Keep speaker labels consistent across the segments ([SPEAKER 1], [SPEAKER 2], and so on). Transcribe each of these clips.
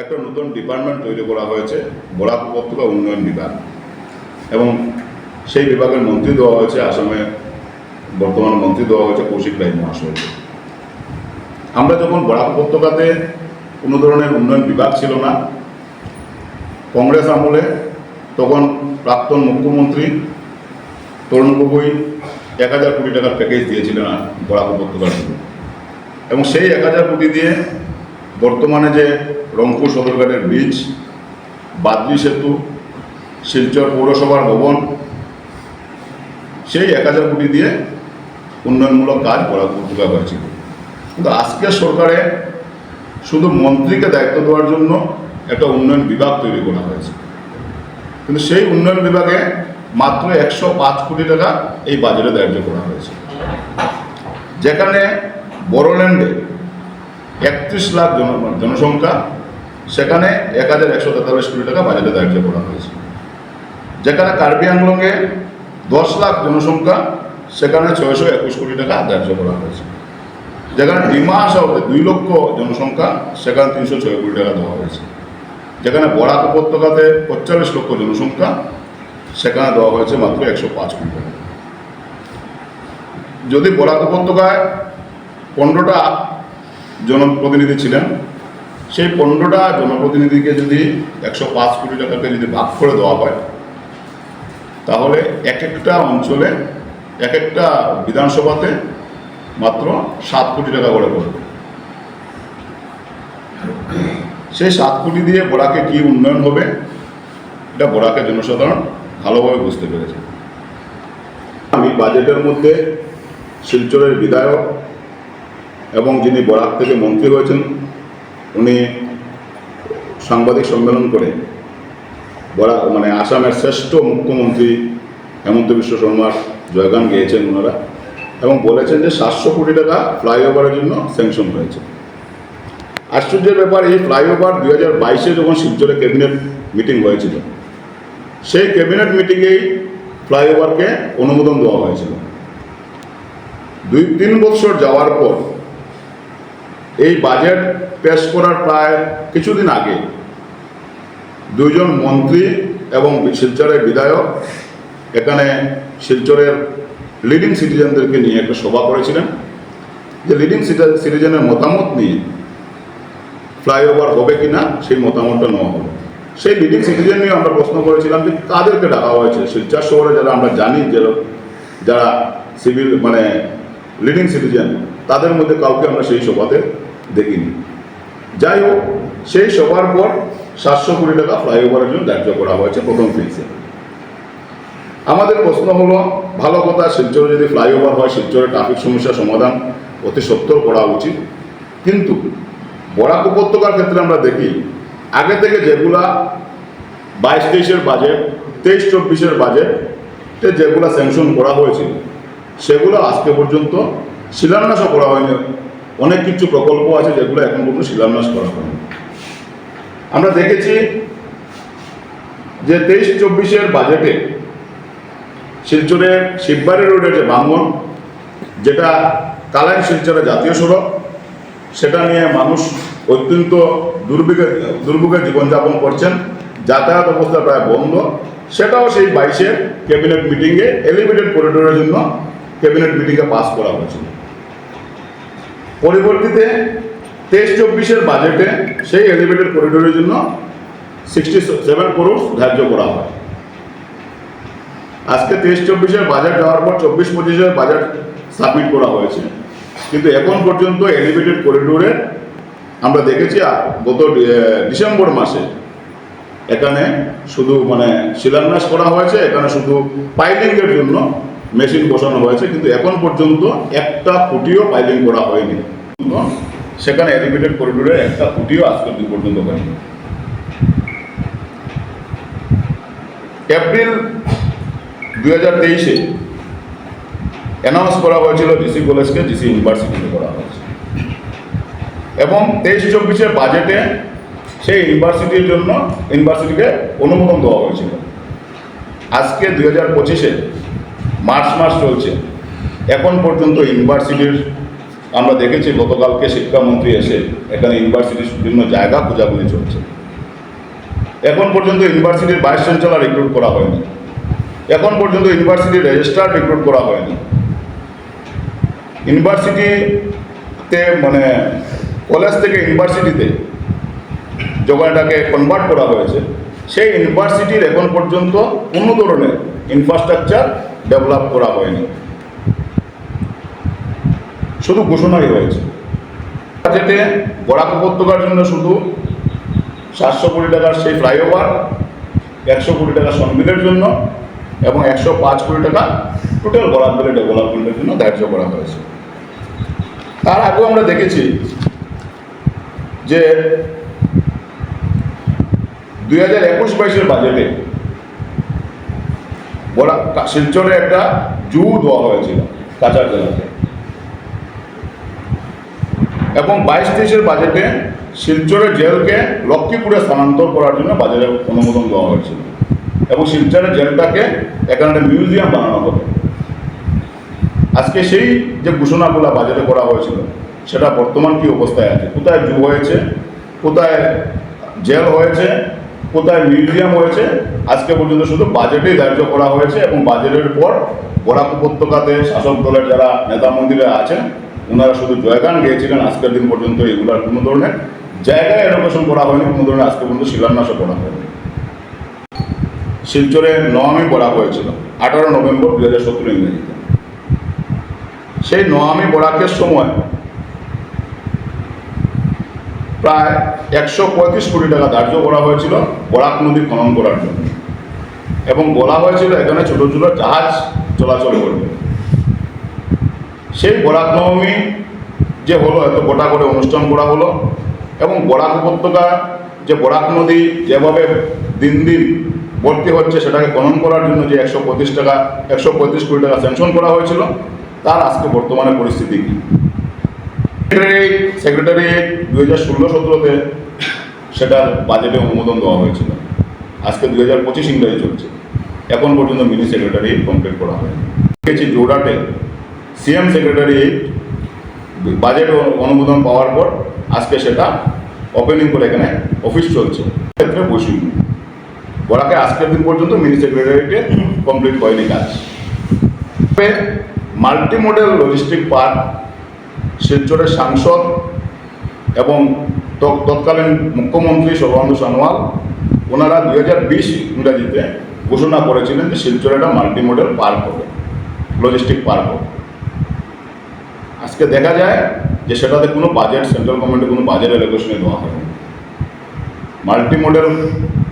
[SPEAKER 1] একটা নতুন ডিপার্টমেন্ট তৈরি করা হয়েছে, বরাক উপত্যকা উন্নয়ন বিভাগ। এবং সেই বিভাগের মন্ত্রী দেওয়া হয়েছে আসামে, বর্তমান মন্ত্রী দেওয়া হয়েছে কৌশিক রায় মহাশয়কে আমরা যখন বরাক উপত্যকাতে কোনো ধরনের উন্নয়ন বিভাগ ছিল না, কংগ্রেস আমলে তখন প্রাক্তন মুখ্যমন্ত্রী তরুণ গগৈ এক হাজার কোটি টাকার প্যাকেজ দিয়েছিলেন বরাক উপত্যকার এবং সেই এক হাজার কোটি দিয়ে বর্তমানে যে রংপুর সদরঘাটের ব্রিজ বাদরি সেতু, শিলচর পৌরসভার ভবন, সেই এক হাজার কোটি দিয়ে উন্নয়নমূলক কাজ করা উপত্যকা হয়েছিল কিন্তু আজকের সরকারে শুধু মন্ত্রীকে দায়িত্ব দেওয়ার জন্য একটা উন্নয়ন বিভাগ তৈরি করা হয়েছে। কিন্তু সেই উন্নয়ন বিভাগে মাত্র একশো পাঁচ কোটি টাকা এই বাজেটে ধার্য করা হয়েছে। যেখানে বড়োল্যান্ডে একত্রিশ লাখ জন, জনসংখ্যা, সেখানে এক হাজার একশো তেতাল্লিশ কোটি টাকা বাজেটে ধার্য করা হয়েছে। যেখানে কার্বি আংলংয়ে দশ লাখ জনসংখ্যা, সেখানে ছয়শো একুশ কোটি টাকা ধার্য করা হয়েছে। যেখানে ডিমা হাসাওতে দুই লক্ষ জনসংখ্যা, সেখানে তিনশো ছয় কোটি টাকা দেওয়া হয়েছে। যেখানে বরাক উপত্যকাতে পঁয়তাল্লিশ লক্ষ জনসংখ্যা, সেখানে দেওয়া হয়েছে মাত্র একশো পাঁচ কোটি টাকা। যদি বরাক উপত্যকায় পনেরোটা জনপ্রতিনিধি ছিলেন। সেই পনেরোটা জনপ্রতিনিধিকে যদি একশো পাঁচ কোটি টাকাকে যদি ভাগ করে দেওয়া হয়, তাহলে এক একটা অঞ্চলে এক একটা বিধানসভাতে মাত্র সাত কোটি টাকা করে পড়বে। সেই সাত কোটি দিয়ে বোরাকে কি উন্নয়ন হবে, এটা বোরাকের জনসাধারণ ভালোভাবে বুঝতে পেরেছে। আমি বাজেটের মধ্যে শিলচরের বিধায়ক এবং যিনি বরাক থেকে মন্ত্রী হয়েছেন, উনি সাংবাদিক সম্মেলন করে বরাক মানে আসামের শ্রেষ্ঠ মুখ্যমন্ত্রী হেমন্ত বিশ্ব শর্মার জয়গান গেয়েছেন ওনারা এবং বলেছেন যে সাতশো কোটি টাকা ফ্লাইওভারের জন্য স্যাংশন হয়েছে। আশ্চর্যের ব্যাপার, এই ফ্লাইওভার দুই হাজার বাইশে যখন শিলচরে ক্যাবিনেট মিটিং হয়েছিল, সেই ক্যাবিনেট মিটিংয়েই ফ্লাইওভারকে অনুমোদন দেওয়া হয়েছিল। দুই তিন বছর যাওয়ার পর এই বাজেট পেশ করার প্রায় কিছুদিন আগে। দুইজন মন্ত্রী এবং শিলচরের বিধায়ক এখানে শিলচরের লিডিং সিটিজেনদেরকে নিয়ে একটা সভা করেছিলেন। যে লিডিং সিটিজেনের মতামত নিয়ে ফ্লাইওভার হবে কি না সেই মতামতটা নেওয়া হবে সেই লিডিং সিটিজেন নিয়ে আমরা প্রশ্ন করেছিলাম যে কাদেরকে ডাকা হয়েছে। শিলচর শহরে যারা আমরা জানি যে যারা সিভিল মানে লিডিং সিটিজেন তাদের মধ্যে কাউকে আমরা সেই সভাতে দেখিনি। যাই হোক সেই সবার পর সাতশো কোটি টাকা ফ্লাইওভারের জন্য ধার্য করা হয়েছে প্রথম ফেজে আমাদের প্রশ্ন হলো, ভালো কথা, শিলচরে যদি ফ্লাইওভার হয় শিলচরের ট্রাফিক সমস্যার সমাধান অতি সত্তর করা উচিত। কিন্তু বরাক উপত্যকার ক্ষেত্রে আমরা দেখি, আগে থেকে যেগুলা বাইশ তেইশের বাজেট তেইশ চব্বিশের বাজেটে যেগুলো স্যাংশন করা হয়েছিল, সেগুলো আজকে পর্যন্ত শিলান্যাসও করা হয়নি। অনেক কিছু প্রকল্প আছে যেগুলো এখন পর্যন্ত শিলান্যাস করা হয়নি। আমরা দেখেছি যে তেইশ চব্বিশের বাজেটে শিলচরের শিববাড়ি রোডের যে ভাঙন যেটা কালাইন শিলচরের জাতীয় সড়ক, সেটা নিয়ে মানুষ অত্যন্ত দুর্ভিগে, দুর্ভোগে জীবনযাপন করছেন। যাতায়াত অবস্থা প্রায় বন্ধ। সেটাও সেই বাইশের ক্যাবিনেট মিটিংয়ে এলিভেটেড করিডোরের জন্য ক্যাবিনেট মিটিংয়ে পাস করা হয়েছিল। পরবর্তীতে তেইশ চব্বিশের বাজেটে সেই এলিভেটেড করিডোরের জন্য সিক্সটি সেভেন করোড় ধার্য করা হয়। আজকে তেইশ চব্বিশের বাজেট দেওয়ার পর চব্বিশ পঁচিশের বাজেট সাবমিট করা হয়েছে। কিন্তু এখন পর্যন্ত এলিভেটেড করিডোরে আমরা দেখেছি গত ডিসেম্বর মাসে এখানে শুধু মানে শিলান্যাস করা হয়েছে, এখানে শুধু পাইলিংয়ের জন্য মেশিন বসানো হয়েছে, কিন্তু এখন পর্যন্ত একটা ফুটিও পাইলিং করা হয়নি। সেখানে এলিভেটেড করিডোরে একটা ফুটিও আজকে দিন পর্যন্ত হয়নি। এপ্রিল দুই হাজার তেইশে অ্যানাউন্স করা হয়েছিল জিসি কলেজকে জিসি ইউনিভার্সিটিতে করা হয়েছে। এবং তেইশ চব্বিশের বাজেটে সেই ইউনিভার্সিটির জন্য ইউনিভার্সিটিকে অনুমোদন দেওয়া হয়েছিল। আজকে দুই হাজার পঁচিশে মার্চ মাস চলছে। এখন পর্যন্ত ইউনিভার্সিটির, আমরা দেখেছি গতকালকে শিক্ষামন্ত্রী এসে এখানে ইউনিভার্সিটির বিভিন্ন জায়গা খোঁজাখুঁজি চলছে। এখন পর্যন্ত ইউনিভার্সিটির ভাইস চ্যান্সেলর রিক্রুট করা হয়নি। এখন পর্যন্ত ইউনিভার্সিটির রেজিস্ট্রার রিক্রুট করা হয়নি। ইউনিভার্সিটিতে মানে কলেজ থেকে ইউনিভার্সিটিতে যখন এটাকে কনভার্ট করা হয়েছে। সেই ইউনিভার্সিটির এখন পর্যন্ত কোনো ধরনের ইনফ্রাস্ট্রাকচার ডেভেলপ করা হয়নি। শুধু ঘোষণাই হয়েছে। বাজেটে বরাক উপত্যকার জন্য শুধু সাতশো কোটি টাকার সেই ফ্লাইওভার, একশো কোটি টাকা সংবিলের জন্য এবং একশো পাঁচ কোটি টাকা টোটাল বরাকগুলি ডেভেলপমেন্টের জন্য ধার্য করা হয়েছে। তার আগেও আমরা দেখেছি যে দুই হাজার একুশ বাইশের বাজেটে শিলচরে একটা জু দেওয়া হয়েছিল কাঁচা জেলাতে এবং বাইশ তেইশের বাজেটে শিলচরের জেলকে লক্ষ্মীপুরে স্থানান্তর করার জন্য বাজারে অনুমোদন দেওয়া হয়েছিল। এবং শিলচরের জেলটাকে এখানে মিউজিয়াম বানানো হবে আজকে সেই যে ঘোষণাগুলো বাজেটে করা হয়েছিল, সেটা বর্তমান কি অবস্থায় আছে? কোথায় জু হয়েছে? কোথায় জেল হয়েছে? কোথায় মিউজিয়াম হয়েছে, আজকে পর্যন্ত শুধু বাজেটেই ধার্য করা হয়েছে এবং বাজেটের পর বরাক উপত্যকাতে শাসক দলের যারা নেতা মন্ত্রীরা আছেন, ওনারা শুধু জয়গান গিয়েছিলেন, আজকের দিন পর্যন্ত এগুলার কোনো ধরনের জায়গায় এলোকেশন করা হয়নি, কোনো ধরনের আজকে পর্যন্ত শিলান্যাসও করা হয়নি। শিলচরে নয়ামি করা হয়েছিল, আঠারো নভেম্বর দু হাজার সতেরো ইংরেজিতে। সেই নয়ামি বরাকের সময় প্রায় একশো পঁয়ত্রিশ কোটি টাকা ধার্য করা হয়েছিল বরাক নদী খনন করার জন্য। এবং বলা হয়েছিল এখানে ছোট ছোট জাহাজ চলাচল করবে। সেই বরাক নবমী যে হলো এত গোটা করে অনুষ্ঠান করা হলো এবং বরাক উপত্যকা যে বরাক নদী যেভাবে দিন দিন ভর্তি হচ্ছে, সেটাকে খনন করার জন্য যে একশো পঁচিশ টাকা, একশো পঁয়ত্রিশ কোটি টাকা স্যাংশন করা হয়েছিল, তার আজকে বর্তমানে পরিস্থিতি কী? সেক্রেটারি সেক্রেটারি দু হাজার ষোলো সতেরোতে সেটার বাজেটে অনুমোদন দেওয়া হয়েছিল। আজকে দু হাজার পঁচিশ ইংরাজি চলছে। এখন পর্যন্ত মিনি সেক্রেটারি কমপ্লিট করা হয়নি। দেখেছি জোড়াটে সিএম সেক্রেটারি বাজেট অনুমোদন পাওয়ার পর আজকে সেটা ওপেনিং করে এখানে অফিস চলছে। ক্ষেত্রে বসিনি। বরাকে আজকের দিন পর্যন্ত মিনি সেক্রেটারিতে কমপ্লিট হয়নি কাজ। মাল্টি মডেল লজিস্টিক পার্ক শিলচরের সাংসদ এবং তৎ- তৎকালীন মুখ্যমন্ত্রী সর্বানন্দ সোনোয়াল, ওনারা দুই হাজার বিশ ইংরাজিতে ঘোষণা করেছিলেন যে শিলচরে একটা মাল্টি মডেল পার্ক হবে লজিস্টিক পার্ক হবে। আজকে দেখা যায় যে সেটাতে কোনো বাজেট সেন্ট্রাল গভর্নমেন্টের কোনো বাজেট এলোকেশনে দেওয়া হয়নি। মাল্টি মডেল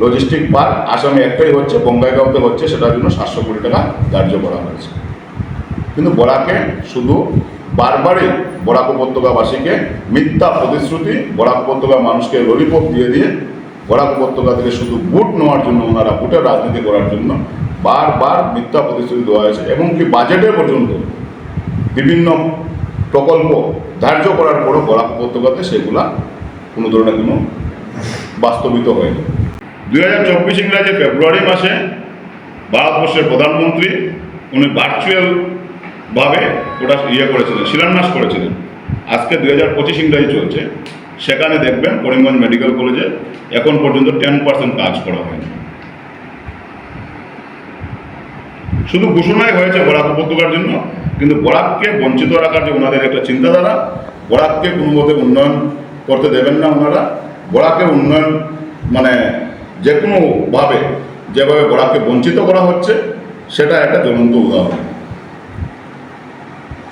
[SPEAKER 1] লজিস্টিক পার্ক আসামে একটাই হচ্ছে, বঙ্গাইগাঁওতে হচ্ছে, সেটার জন্য সাতশো কোটি টাকা ধার্য করা হয়েছে। কিন্তু বরাকে শুধু বারবারই বরাক উপত্যকাবাসীকে মিথ্যা প্রতিশ্রুতি, বরাক উপত্যকার মানুষকে ললিপপ দিয়ে দিয়ে বরাক উপত্যকা থেকে শুধু ভোট নেওয়ার জন্য ওনারা, ভোটের রাজনীতি করার জন্য বারবার মিথ্যা প্রতিশ্রুতি দেওয়া হয়েছে এবং কি বাজেটে পর্যন্ত বিভিন্ন প্রকল্প ধার্য করার পরও বরাক উপত্যকাতে সেগুলা কোনো ধরনের কোনো বাস্তবিত হয়নি। দুই হাজার চব্বিশ ইংরাজি ফেব্রুয়ারি মাসে ভারতবর্ষের প্রধানমন্ত্রী, উনি ভার্চুয়াল ভাবে ওটা ইয়ে করেছিলেন, শিলান্যাস করেছিলেন। আজকে দুই হাজার পঁচিশ ইংরাজি চলছে। সেখানে দেখবেন করিমগঞ্জ মেডিকেল কলেজে এখন পর্যন্ত টেন পার্সেন্ট কাজ করা হয়নি। শুধু ঘোষণাই হয়েছে বরাক উপত্যকার জন্য, কিন্তু বরাককে বঞ্চিত রাখার যে ওনাদের একটা চিন্তাধারা, বরাককে কোনো মতে উন্নয়ন করতে দেবেন না ওনারা। বরাকের উন্নয়ন মানে যে কোনোভাবে যেভাবে বরাককে বঞ্চিত করা হচ্ছে, সেটা একটা জ্বলন্ত উদাহরণ।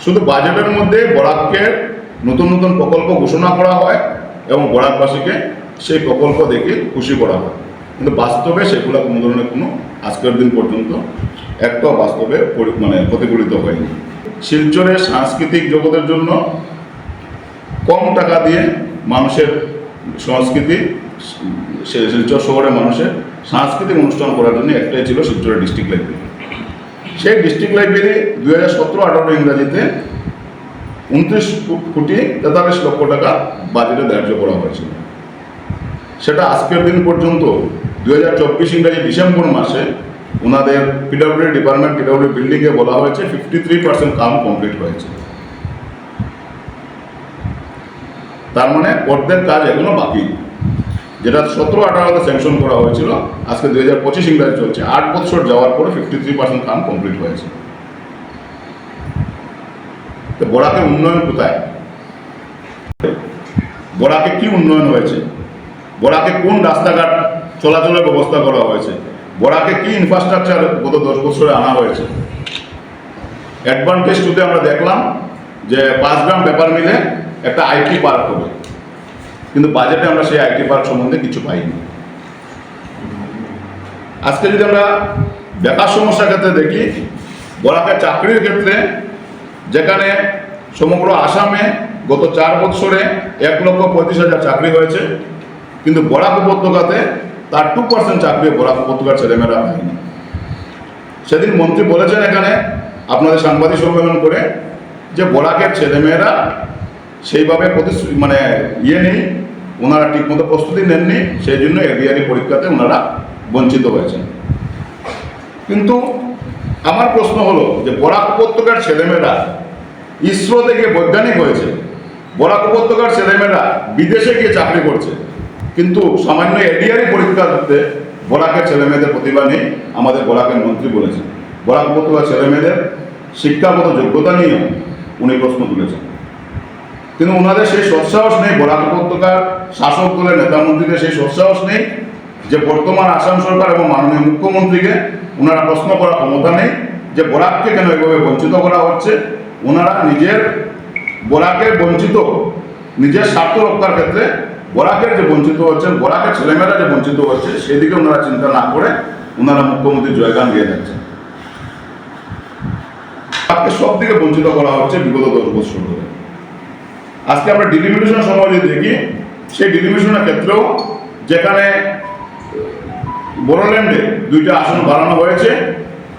[SPEAKER 1] শুধু বাজেটের মধ্যে বরাককে নতুন নতুন প্রকল্প ঘোষণা করা হয় এবং বরাকবাসীকে সেই প্রকল্প দেখে খুশি করা হয়। কিন্তু বাস্তবে সেগুলো কোনো ধরনের কোনো আজকের দিন পর্যন্ত একটাও বাস্তবে মানে প্রতিফলিত হয়নি। শিলচরের সাংস্কৃতিক জগতের জন্য কম টাকা দিয়ে মানুষের সংস্কৃতি শিলচর শহরের মানুষের সাংস্কৃতিক অনুষ্ঠান করার জন্য একটাই ছিল শিলচরের ডিস্ট্রিক্ট লাইব্রেরি সেই ডিস্ট্রিক্ট লাইব্রেরি দু হাজার সতেরো আঠারো ইংরাজিতে উনত্রিশ কোটি তেতাল্লিশ লক্ষ টাকা বাজেটে ধার্য করা হয়েছিল। সেটা আজকের দিন পর্যন্ত দু হাজার চব্বিশ ইংরাজি ডিসেম্বর মাসে ওনাদের পিডব্লিউডি ডিপার্টমেন্ট পিডব্লিউডি বিল্ডিংয়ে বলা হয়েছে ফিফটি থ্রি পার্সেন্ট কাম কমপ্লিট হয়েছে। তার মানে অর্ধেক কাজ এখনও বাকি। যেটা সতেরো আঠারোতে স্যাংশন করা হয়েছিল, আজকে দুই হাজার পঁচিশ ইংরাজি চলছে। আট বছর যাওয়ার পরে ফিফটি থ্রি পার্সেন্ট কাম কমপ্লিট হয়েছে। তো বরাকের উন্নয়ন কোথায়? বরাকে কি উন্নয়ন হয়েছে? বরাকে কোন রাস্তাঘাট চলাচলের ব্যবস্থা করা হয়েছে? বরাকে কি ইনফ্রাস্ট্রাকচার গত দশ বছরে আনা হয়েছে? অ্যাডভান্টেজ টুতে আমরা দেখলাম যে পাঁচ গ্রাম পেপার মিলে একটা আইটি পার্ক হবে। কিন্তু বাজেটে আমরা সেই আইটি পার্ক সম্বন্ধে কিছু পাইনি। আজকে যদি আমরা বেকার সমস্যার ক্ষেত্রে দেখি, বরাকের চাকরির ক্ষেত্রে যেখানে সমগ্র আসামে গত চার বছরে এক লক্ষ পঁয়ত্রিশ হাজার চাকরি হয়েছে, কিন্তু বরাক উপত্যকাতে তার টু পার্সেন্ট চাকরি বরাক উপত্যকার ছেলেমেয়েরা পায়নি। সেদিন মন্ত্রী বলেছেন এখানে, আপনাদের সাংবাদিক সম্মেলন করে, যে বরাকের ছেলেমেয়েরা সেইভাবে প্রতিশ্রুতি মানে ইয়ে নেই ওনারা ঠিকমতো প্রস্তুতি নেননি, সেই জন্য এডিআরই পরীক্ষাতে ওনারা বঞ্চিত হয়েছেন। কিন্তু আমার প্রশ্ন হলো যে বরাক উপত্যকার ছেলেমেয়েরা ইসরো থেকে বৈজ্ঞানিক হয়েছে। বরাক উপত্যকার ছেলেমেয়েরা বিদেশে গিয়ে চাকরি করছে। কিন্তু সামান্য এডিআরই পরীক্ষা দিতে বরাকের ছেলেমেয়েদের প্রতিভা নেই, আমাদের বরাকের মন্ত্রী বলেছেন। বরাক উপত্যকার ছেলেমেয়েদের শিক্ষাগত যোগ্যতা নিয়েও উনি প্রশ্ন তুলেছেন। কিন্তু ওনাদের সেই সৎসাহস নেই বরাক উপত্যকার শাসক দলের নেতা মন্ত্রীদের সেই সৎসাহস নেই যে বর্তমান আসাম সরকার এবং মাননীয় মুখ্যমন্ত্রীকে ওনারা প্রশ্ন করার ক্ষমতা নেই, যে বরাককে কেন এভাবে বঞ্চিত করা হচ্ছে। ওনারা নিজের বরাকের বঞ্চিত, নিজের স্বার্থ রক্ষার ক্ষেত্রে বরাকের যে বঞ্চিত হচ্ছেন বরাকের ছেলেমেয়েরা যে বঞ্চিত হচ্ছে, সেদিকে ওনারা চিন্তা না করে ওনারা মুখ্যমন্ত্রী জয়গান দিয়ে যাচ্ছেন। তাকে সব দিকে বঞ্চিত করা হচ্ছে বিগত দশ বছর ধরে। আজকে আমরা ডিলিমিটেশন সময় যদি দেখি। সেই ডিলিমিটেশনের ক্ষেত্রেও যেখানে বোরোল্যান্ডে দুইটা আসন বাড়ানো হয়েছে,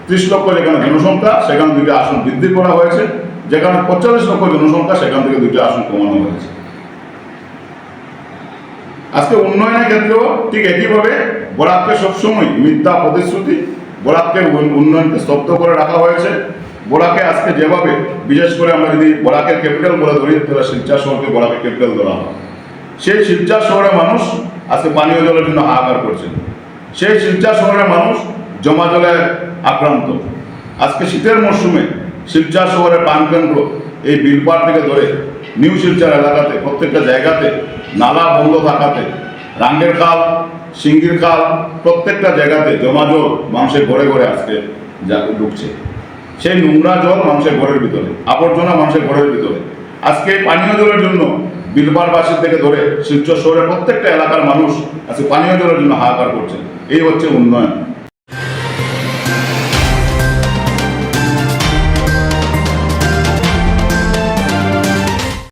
[SPEAKER 1] ত্রিশ লক্ষ যেখানে জনসংখ্যা, সেখানে দুইটা আসন বৃদ্ধি করা হয়েছে। যেখানে পঁয়তাল্লিশ লক্ষ জনসংখ্যা, সেখান থেকে দুইটা আসন কমানো হয়েছে। আজকে উন্নয়নের ক্ষেত্রেও ঠিক একইভাবে বরাককে সবসময় মিথ্যা প্রতিশ্রুতি বরাককে উন্নয়নকে স্তব্ধ করে রাখা হয়েছে। বরাকে আজকে যেভাবে, বিশেষ করে আমরা যদি বরাকের ক্যাপিটাল বলে ধরি, তাহলে শিলচর শহরকে বরাকের ক্যাপিটাল ধরা হয়। সেই শিলচর শহরের মানুষ আজকে পানীয় জলের জন্য হাহাকার করছে। সেই শিলচর শহরের মানুষ জমা জলে আক্রান্ত। আজকে শীতের মরশুমে শিলচর শহরের প্রাণকেন্দ্র এই বিলপাড় থেকে ধরে নিউ শিলচর এলাকাতে, প্রত্যেকটা জায়গাতে, নালা বন্ধ থাকাতে, রাঙ্গের খাল, সিঙ্গির খাল, প্রত্যেকটা জায়গাতে জমা জল মানুষের ঘরে ঘরে আজকে যা ঢুকছে। সেই নোংরা জল মানুষের ঘরের ভিতরে, আবর্জনা মানুষের ঘরের ভিতরে। আজকে পানীয় জলের জন্য বিলবারবাসীর থেকে ধরে শিলচর শহরের প্রত্যেকটা এলাকার মানুষ আজকে পানীয় জলের জন্য হাহাকার করছে। এই হচ্ছে উন্নয়ন।